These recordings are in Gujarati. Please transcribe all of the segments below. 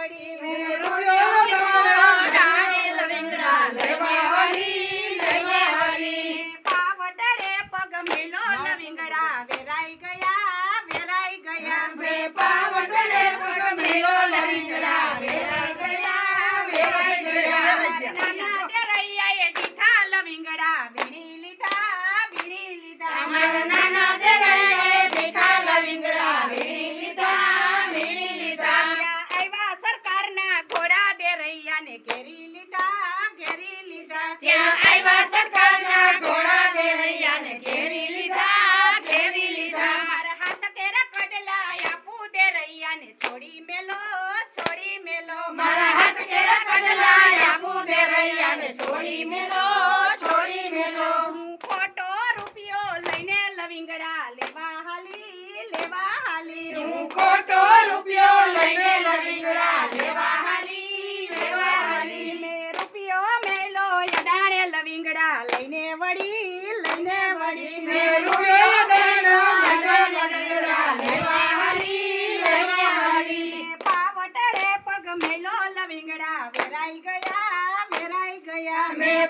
લઈને વળી મેં રૂપિયો લવિંગડા લેવા હાલી લેવા હાલી પાવટરે પગ મેલો લવિંગડા વેરાઈ ગયા વેરાઈ ગયા. મેં પાવટલે પગ મેલો લવિંગડા વેરાઈ ગયા વેરાઈ ગયા. નાના દેરૈયાએ દીઠા લવિંગડા વીણી લીધા વીણી લીધા. દેરૈયાને ઘેરી લીધા ઘેરી લીધા. ત્યાં આવ્યા સરકારના ઘોડા દેરૈયાને ઘેરી લીધા ઘેરી લીધા. મારા હાથ કેરા કડલા આપું દેરૈયાને છોડી મેલો છોડી મેલો. મારા હાથ કેરા કડલા આપું દેરૈયાને છોડી મેલો છોડી મેલો. હું ખોટો રૂપિયો લઈને લવિંગડા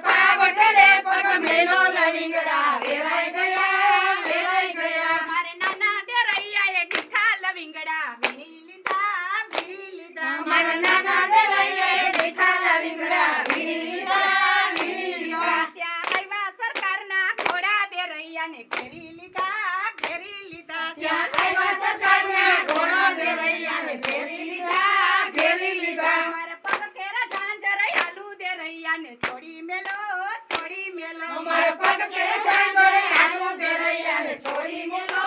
પાવટડે પગ મેલો લવિંગડા વેરાઈ ગયા વેરાઈ ગયા મારે નાના દેરૈયાએ ડીઠા લવિંગડા વીણી લીધા વીણી લીધા મારા નાના દેરાઈએ બેઠા લવિંગડા વીણી લીધા વીણી લીધા ત્યાં આવ્યા સરકારના ઘોડા દેરૈયાને ઘેરી લીધા ઘેરી લીધા ત્યાં આવ્યા સરકારના ઘોડા દેરૈયાને ઘેરી લીધા ઘેરી લીધા મારે પગ કેરા ઝાંઝર આલુ દેરૈયાને છોડી મેલો છોડી મેલો અમારે પગ કે ચાંદોરે આલુ દેરૈયાને છોડી મેલો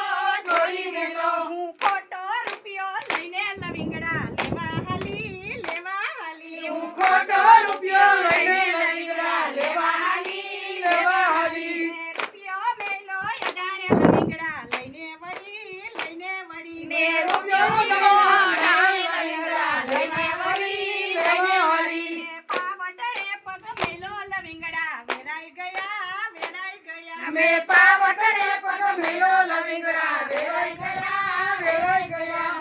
છોડી મેલો હું ખોટો રૂપિયો લઈને લવિંગડા લેવા હાલી લેવા હાલી હું ખોટો રૂપિયો લઈને લવિંગડા લેવા હાલી લેવા હાલી મેં રૂપિયો મેલો યદાણે લવિંગડા લઈને વળી લઈને વળી મેં રૂપિયો ગણો ડાણે લવિંગડા લઈને વળી લઈને વળી મેં પાવટરે પગ મેલો લવિંગડા વેરાઈ ગયા વેરાઈ ગયા મેં પાવટડે પગ મેલો લવિંગડા વેરાઈ ગયા વેરાઈ ગયા.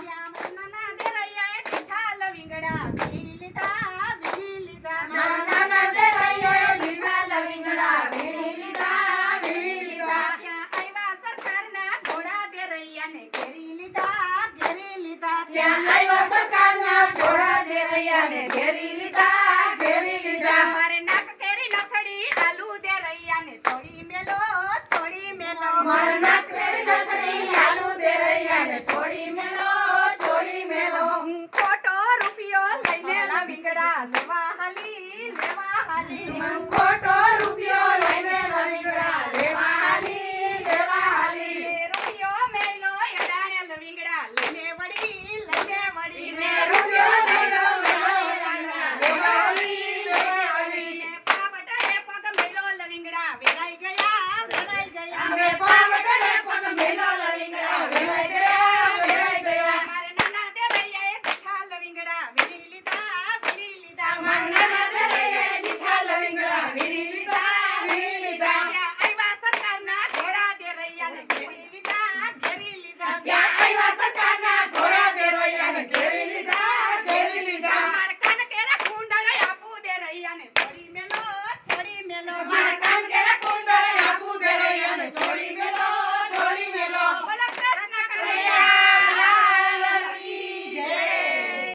નાના દેરૈયાએ મીઠા લવિંગડા વીણી લીધા વીણી લીધા. નાના દેરાઈએ મીઠા લવિંગડા વીણી લીધા વીણી લીધા. આવ્યા સરકારના ઘોડા દેરૈયાને ઘેરી લીધા ઘેરી લીધા. ત્યાં આવ્યા સરકારના ઘોડા દેરૈયાને ઘેરી લીધા. આલુ ને છોડી મેલો છોડી મેલો. મારા તેરી નથડી આલુ દેરૈયાને છોડી મેલો છોડી મેલો. ખોટો રૂપિયો લઈને લવિંગડા લેવા હાલી લેવા હાલી હું ખોટો રૂપિયો લઈને લવિંગડા લેવા હાલી લેવા હાલી એ રૂપિયો મેલો યડાણે લવિંગડા લઈને વળી લઈને વળી મેં રૂપિયો મેલો મેલો લવિંગડા લેવા હાલી લેવા હાલી ને પાવટે પગ મેલો લવિંગડા વેરાઈ ગયા વેરાઈ ગયા. અમે પાવટડે પગ મેલો લવિંગડા વેરાઈ ગયા વેરાઈ ગયા. મારે નાના દેરૈયાએ મીઠા લવિંગડા વીણી લીધા વીણી લીધા. મારા નાના